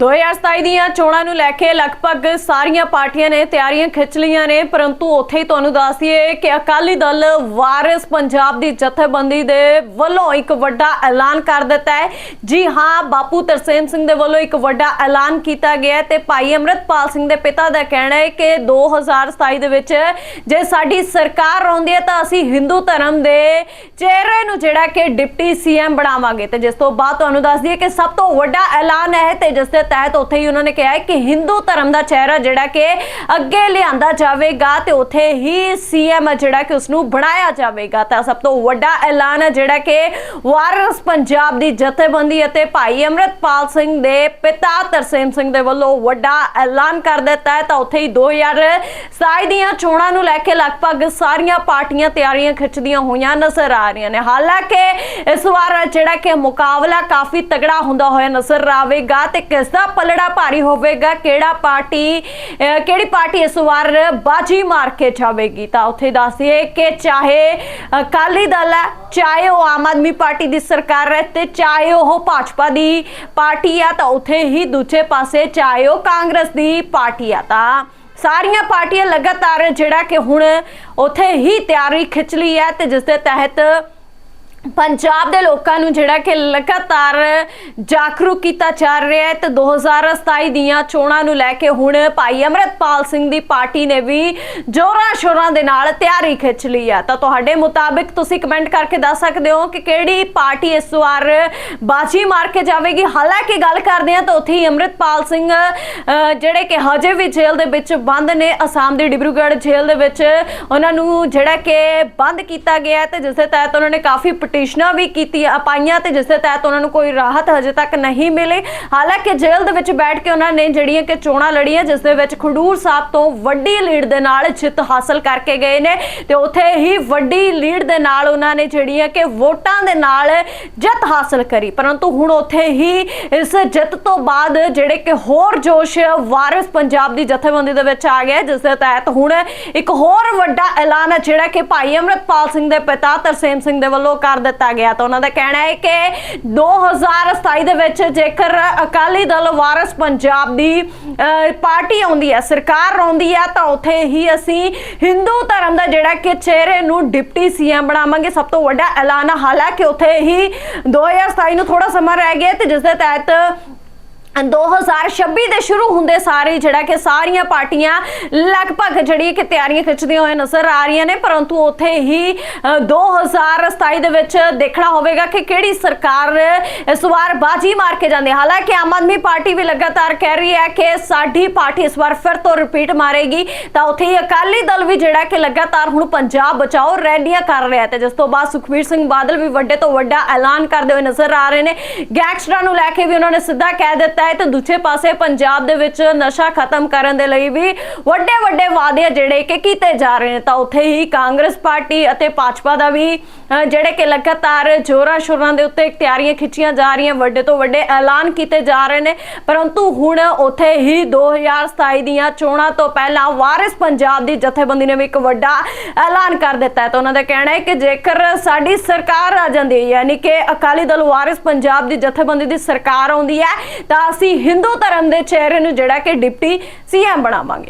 2027 ਦੀਆਂ ਚੋਣਾਂ ਨੂੰ ਲੈ ਕੇ ਲਗਭਗ ਸਾਰੀਆਂ ਪਾਰਟੀਆਂ ਨੇ ਤਿਆਰੀਆਂ ਖਿੱਚ ਲਈਆਂ ਨੇ, ਪਰੰਤੂ ਉੱਥੇ ਹੀ ਤੁਹਾਨੂੰ ਦੱਸ ਦਈਏ ਕਿ ਅਕਾਲੀ ਦਲ ਵਾਰਿਸ ਪੰਜਾਬ ਦੀ ਜਥੇਬੰਦੀ ਦੇ ਵੱਲੋਂ ਇੱਕ ਵੱਡਾ ਐਲਾਨ ਕਰ ਦਿੱਤਾ ਹੈ। ਜੀ ਹਾਂ, ਬਾਪੂ ਤਰਸੇਮ ਸਿੰਘ ਦੇ ਵੱਲੋਂ ਇੱਕ ਵੱਡਾ ਐਲਾਨ ਕੀਤਾ ਗਿਆ ਹੈ ਤੇ ਭਾਈ ਅਮਰਤਪਾਲ ਸਿੰਘ ਦੇ ਪਿਤਾ ਦਾ ਕਹਿਣਾ ਹੈ ਕਿ 2027 ਦੇ ਵਿੱਚ ਜੇ ਸਾਡੀ ਸਰਕਾਰ ਆਉਂਦੀ ਹੈ ਤਾਂ ਅਸੀਂ ਹਿੰਦੂ ਧਰਮ ਦੇ ਚਿਹਰੇ ਨੂੰ ਜਿਹੜਾ ਕਿ ਡਿਪਟੀ ਸੀਐਮ ਬਣਾਵਾਂਗੇ। ਤੇ ਜਿਸ ਤੋਂ ਬਾਅਦ ਤੁਹਾਨੂੰ ਦੱਸ ਦਈਏ ਕਿ ਸਭ ਤੋਂ ਵੱਡਾ ਐਲਾਨ ਹੈ ਤੇ ਜਿਸ ਦੇ ਤਹਿਤ ਉੱਥੇ ਹੀ ਉਹਨਾਂ ਨੇ ਕਿਹਾ ਕਿ ਹਿੰਦੂ ਧਰਮ ਦਾ ਚਿਹਰਾ ਜਿਹੜਾ ਕਿ ਅੱਗੇ ਲਿਆਂਦਾ ਜਾਵੇਗਾ ਤੇ ਉੱਥੇ ਹੀ ਸੀਐਮ ਜਿਹੜਾ ਕਿ ਉਸ ਨੂੰ ਬਣਾਇਆ ਜਾਵੇਗਾ। ਤਾਂ ਸਭ ਤੋਂ ਵੱਡਾ ਐਲਾਨ ਹੈ ਜਿਹੜਾ ਕਿ ਵਾਰਿਸ ਪੰਜਾਬ ਦੀ ਜਥੇਬੰਦੀ ਅਤੇ ਭਾਈ ਅਮਰਤਪਾਲ ਸਿੰਘ ਦੇ ਪਿਤਾ ਤਰਸੇਮ ਸਿੰਘ ਦੇ ਵੱਲੋਂ ਵੱਡਾ ਐਲਾਨ ਕਰ ਦਿੱਤਾ ਹੈ। ਤਾਂ ਉੱਥੇ ਹੀ 2027 ਦੀਆਂ ਚੋਣਾਂ ਨੂੰ ਲੈ ਕੇ ਲਗਭਗ ਸਾਰੀਆਂ ਪਾਰਟੀਆਂ ਤਿਆਰੀਆਂ ਖਿੱਚਦੀਆਂ ਹੋਈਆਂ ਨਜ਼ਰ ਆ ਰਹੀਆਂ ਨੇ। ਹਾਲਾਂਕਿ ਇਸ ਵਾਰ ਜਿਹੜਾ ਕਿ ਮੁਕਾਬਲਾ ਕਾਫੀ ਤਗੜਾ ਹੁੰਦਾ ਹੋਇਆ ਨਜ਼ਰ ਆਵੇਗਾ ਤੇ ਕਿਸ ਦਾ ਪਲੜਾ ਭਾਰੀ ਹੋਵੇਗਾ, ਕਿਹੜਾ ਪਾਰਟੀ, ਅਹ, ਕਿਹੜੀ ਪਾਰਟੀ ਇਸ ਵਾਰ ਬਾਜੀ ਮਾਰ ਕੇ ਜਾਵੇਗੀ? ਤਾਂ ਉੱਥੇ ਦੱਸਿਏ ਕਿ ਚਾਹੇ ਅਕਾਲੀ ਦਲ ਹੈ, ਚਾਹੇ ਉਹ ਆਮ ਆਦਮੀ ਪਾਰਟੀ ਦੀ ਸਰਕਾਰ ਹੈ ਤੇ ਚਾਹੇ ਉਹ ਭਾਜਪਾ ਦੀ ਪਾਰਟੀ ਆ, ਤਾਂ ਉੱਥੇ ਹੀ ਦੂਜੇ ਪਾਸੇ ਚਾਹੇ ਉਹ ਕਾਂਗਰਸ ਦੀ ਪਾਰਟੀ ਆ। ਤਾਂ ਸਾਰੀਆਂ ਪਾਰਟੀਆਂ ਲਗਾਤਾਰ ਜਿਹੜਾ ਕਿ ਹੁਣ ਉੱਥੇ ਹੀ ਤਿਆਰੀ ਖਿੱਚ ਲਈ ਹੈ ਤੇ ਜਿਸ ਦੇ ਤਹਿਤ ਪੰਜਾਬ ਦੇ ਲੋਕਾਂ ਨੂੰ ਜਿਹੜਾ ਕਿ ਲਗਾਤਾਰ ਜਾਗਰੂਕ ਕੀਤਾ ਜਾ ਰਿਹਾ ਹੈ ਤੇ 2027 ਦੀਆਂ ਚੋਣਾਂ ਨੂੰ ਲੈ ਕੇ ਹੁਣ ਭਾਈ ਅਮਰਤਪਾਲ ਸਿੰਘ ਦੀ ਪਾਰਟੀ ਨੇ ਵੀ ਜੋਰਾਂ ਸ਼ੋਰਾਂ ਦੇ ਨਾਲ ਤਿਆਰੀ ਖਿੱਚ ਲਈ ਆ। ਤਾਂ ਤੁਹਾਡੇ ਮੁਤਾਬਿਕ ਤੁਸੀਂ ਕਮੈਂਟ ਕਰਕੇ ਦੱਸ ਸਕਦੇ ਹੋ ਕਿ ਕਿਹੜੀ ਪਾਰਟੀ ਇਸ ਵਾਰ ਬਾਜੀ ਮਾਰ ਕੇ ਜਾਵੇਗੀ? ਹਾਲਾਂਕਿ ਗੱਲ ਕਰਦੇ ਹਾਂ ਤਾਂ ਉੱਥੇ ਹੀ ਅਮਰਤਪਾਲ ਸਿੰਘ ਜਿਹੜੇ ਕਿ ਹਜੇ ਵੀ ਜੇਲ੍ਹ ਦੇ ਵਿੱਚ ਬੰਦ ਨੇ, ਅਸਾਮ ਦੀ ਡਿਬਰੂਗੜ੍ਹ ਜੇਲ੍ਹ ਦੇ ਵਿੱਚ ਉਹਨਾਂ ਨੂੰ ਜਿਹੜਾ ਕਿ ਬੰਦ ਕੀਤਾ ਗਿਆ ਹੈ ਤੇ ਜਿਸ ਦੇ ਤਹਿਤ ਉਹਨਾਂ ਨੇ ਕਾਫੀ ਪਟੀਸ਼ਨਾਂ ਵੀ ਕੀਤੀਆਂ ਪਾਈਆਂ ਤੇ, ਜਿਸ ਦੇ ਤਹਿਤ ਉਹਨਾਂ ਨੂੰ ਕੋਈ ਰਾਹਤ ਹਜੇ ਤੱਕ ਨਹੀਂ ਮਿਲੀ। ਹਾਲਾਂਕਿ ਜੇਲ੍ਹ ਦੇ ਵਿੱਚ ਬੈਠ ਕੇ ਉਹਨਾਂ ਨੇ ਜਿਹੜੀਆਂ ਕਿ ਚੋਣਾਂ ਲੜੀਆਂ, ਜਿਸ ਦੇ ਵਿੱਚ ਖਡੂਰ ਸਾਹਿਬ ਤੋਂ ਵੱਡੀ ਲੀਡ ਦੇ ਨਾਲ ਜਿੱਤ ਹਾਸਲ ਕਰਕੇ ਗਏ ਨੇ ਤੇ ਉੱਥੇ ਹੀ ਵੱਡੀ ਲੀਡ ਦੇ ਨਾਲ ਉਹਨਾਂ ਨੇ ਜਿਹੜੀਆਂ ਕਿ ਵੋਟਾਂ ਦੇ ਨਾਲ ਜਿੱਤ ਹਾਸਲ ਕਰੀ। ਪਰੰਤੂ ਹੁਣ ਉੱਥੇ ਹੀ ਇਸ ਜਿੱਤ ਤੋਂ ਬਾਅਦ ਜਿਹੜੇ ਕਿ ਹੋਰ ਜੋਸ਼ ਵਾਰਿਸ ਪੰਜਾਬ ਦੀ ਜਥੇਬੰਦੀ ਦੇ ਵਿੱਚ ਆ ਗਿਆ, ਜਿਸ ਦੇ ਤਹਿਤ ਹੁਣ ਇੱਕ ਹੋਰ ਵੱਡਾ ਐਲਾਨ ਹੈ, ਜਿਹੜਾ ਕਿ ਭਾਈ ਅਮਰਤਪਾਲ ਸਿੰਘ ਦੇ ਪਿਤਾ ਤਰਸੇਮ ਸਿੰਘ ਦੇ ਵੱਲੋਂ ਕਰ ਦਿੱਤਾ ਗਿਆ ਤਾਂ ਉਹਨਾਂ ਦਾ ਕਹਿਣਾ ਹੈ ਕਿ 2027 ਦੇ ਵਿੱਚ ਜੇਕਰ ਅਕਾਲੀ ਦਲ ਵਾਰਿਸ ਪੰਜਾਬ ਦੀ ਅਹ, ਪਾਰਟੀ ਆਉਂਦੀ ਹੈ ਸਰਕਾਰ ਆਉਂਦੀ ਹੈ ਤਾਂ ਉੱਥੇ ਹੀ ਅਸੀਂ ਹਿੰਦੂ ਧਰਮ ਦਾ ਜਿਹੜਾ ਕਿ ਚਿਹਰੇ ਨੂੰ ਡਿਪਟੀ ਸੀਐਮ ਬਣਾਵਾਂਗੇ। ਸਭ ਤੋਂ ਵੱਡਾ ਐਲਾਨ ਹਾਲਾਂਕਿ ਉੱਥੇ ਹੀ 2027 ਨੂੰ ਥੋੜਾ ਸਮਾਂ ਰਹਿ ਗਿਆ ਤੇ ਜਿਸ ਦੇ ਤਹਿਤ 2026 ਦੇ ਸ਼ੁਰੂ ਹੁੰਦੇ ਸਾਰੇ ਜਿਹੜਾ ਕਿ ਸਾਰੀਆਂ ਪਾਰਟੀਆਂ ਲਗਭਗ ਜਿਹੜੀ ਕਿ ਤਿਆਰੀਆਂ ਖਿੱਚਦੀਆਂ ਹੋਏ ਨਜ਼ਰ ਆ ਰਹੀਆਂ ਨੇ ਪਰੰਤੂ ਉੱਥੇ ਹੀ ਅ, 2027 ਦੇ ਵਿੱਚ ਦੇਖਣਾ ਹੋਵੇਗਾ ਕਿ ਕਿਹੜੀ ਸਰਕਾਰ ਇਸ ਵਾਰ ਬਾਜੀ ਮਾਰ ਕੇ ਜਾਂਦੀ ਹਾਲਾਂਕਿ ਆਮ ਆਦਮੀ ਪਾਰਟੀ ਵੀ ਲਗਾਤਾਰ ਕਹਿ ਰਹੀ ਹੈ ਕਿ ਸਾਡੀ ਪਾਰਟੀ ਇਸ ਵਾਰ ਫਿਰ ਤੋਂ ਰਿਪੀਟ ਮਾਰੇਗੀ। ਤਾਂ ਉੱਥੇ ਹੀ ਅਕਾਲੀ ਦਲ ਵੀ ਜਿਹੜਾ ਕਿ ਲਗਾਤਾਰ ਹੁਣ ਪੰਜਾਬ ਬਚਾਓ ਰੈਲੀਆਂ ਕਰ ਰਿਹਾ ਤੇ ਜਿਸ ਤੋਂ ਬਾਅਦ ਸੁਖਬੀਰ ਸਿੰਘ ਬਾਦਲ ਵੀ ਵੱਡੇ ਤੋਂ ਵੱਡਾ ਐਲਾਨ ਕਰਦੇ ਹੋਏ ਨਜ਼ਰ ਆ ਰਹੇ ਨੇ। ਗੈਂਗਸਟਰਾਂ ਨੂੰ ਲੈ ਕੇ ਵੀ ਉਹਨਾਂ ਨੇ ਸਿੱਧਾ ਕਹਿ ਦਿੱਤਾ ਹੈ ਤੇ ਦੂਜੇ ਪਾਸੇ ਪੰਜਾਬ ਦੇ ਵਿੱਚ ਨਸ਼ਾ ਖਤਮ ਕਰਨ ਦੇ ਲਈ ਵੀ ਵੱਡੇ ਵੱਡੇ ਵਾਅਦੇ ਜਿਹੜੇ ਕਿ ਕੀਤੇ ਜਾ ਰਹੇ ਨੇ। ਤਾਂ ਉੱਥੇ ਹੀ ਕਾਂਗਰਸ ਪਾਰਟੀ ਅਤੇ ਭਾਜਪਾ ਦਾ ਵੀ ਜਿਹੜੇ ਕਿ ਲਗਾਤਾਰ ਜੋਰਾਂ ਸ਼ੋਰਾਂ ਦੇ ਉੱਤੇ ਤਿਆਰੀਆਂ ਖਿੱਚੀਆਂ ਜਾ ਰਹੀਆਂ, ਵੱਡੇ ਤੋਂ ਵੱਡੇ ਐਲਾਨ ਕੀਤੇ ਜਾ ਰਹੇ ਨੇ। ਪਰੰਤੂ ਹੁਣ ਉੱਥੇ ਹੀ 2027 ਦੀਆਂ ਚੋਣਾਂ ਤੋਂ ਪਹਿਲਾਂ ਵਾਰਿਸ ਪੰਜਾਬ ਦੀ ਜਥੇਬੰਦੀ ਨੇ ਵੀ ਇੱਕ ਵੱਡਾ ਐਲਾਨ ਕਰ ਦਿੱਤਾ ਹੈ। ਤਾਂ ਉਹਨਾਂ ਦਾ ਕਹਿਣਾ ਹੈ ਕਿ ਜੇਕਰ ਸਾਡੀ ਸਰਕਾਰ ਆ ਜਾਂਦੀ ਹੈ, ਯਾਨੀ ਕਿ ਅਕਾਲੀ ਦਲ ਵਾਰਿਸ ਪੰਜਾਬ ਦੀ ਜਥੇਬੰਦੀ ਦੀ ਸਰਕਾਰ ਆਉਂਦੀ ਹੈ, ਤਾਂ ਅਸੀਂ ਹਿੰਦੂ ਧਰਮ ਦੇ ਚਿਹਰੇ ਨੂੰ ਜਿਹੜਾ ਕਿ ਡਿਪਟੀ ਸੀਐਮ ਬਣਾਵਾਂਗੇ।